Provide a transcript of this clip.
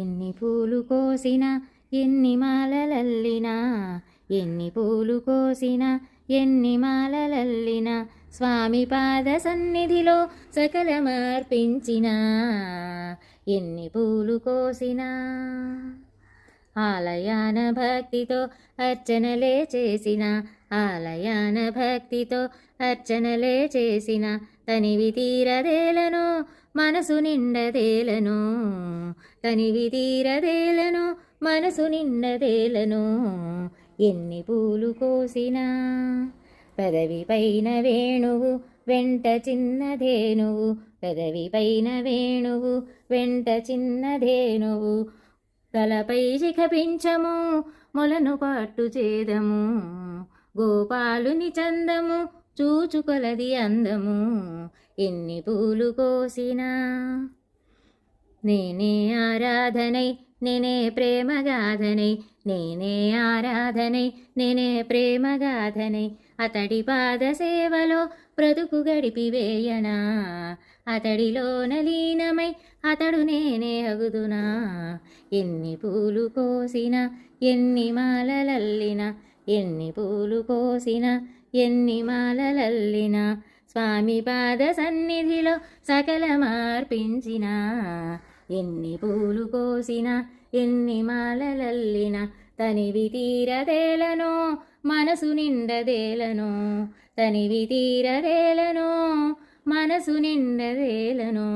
ఎన్ని పూలు కోసినా ఎన్ని మాలలల్లినా ఎన్ని పూలు కోసినా ఎన్ని మాలలల్లినా స్వామి పాద సన్నిధిలో సకలమర్పించిన ఎన్ని పూలు కోసినా. ఆలయాన భక్తితో అర్చనలే చేసిన ఆలయాన భక్తితో అర్చనలే చేసిన తనివి తీరదేలను మనసు నిండదేలను తనివి తీరదేలను మనసు నిండదేలను ఎన్ని పూలు కోసినా. పెదవి పైన వేణువు వెంట చిన్నధేనువు పెదవి పైన వేణువు వెంట చిన్నధేనువు తలపై శిఖపించము మొలను పట్టు చేదము. గోపాలుని చందము చూచుకొలది అందము. ఎన్ని పూలు కోసినా నేనే ఆరాధనై నేనే ప్రేమగాధనై నేనే ఆరాధనై నేనే ప్రేమగాధనై. అతడి పాద సేవలో బ్రతుకు గడిపివేయనా అతడిలోన లీనమై అతడు నేనే అగుదునా. ఎన్ని పూలు కోసిన ఎన్ని మాలలల్లినా ఎన్ని పూలు కోసిన ఎన్ని మాలలల్లిన స్వామి పాద సన్నిధిలో సకల మార్పించిన. ఎన్ని పూలు కోసిన ఎన్ని మాలలల్లిన తనివి తీరదేలను మనసు నిండదేలను తనివి తీరదేలను మనసు నిండదేలను.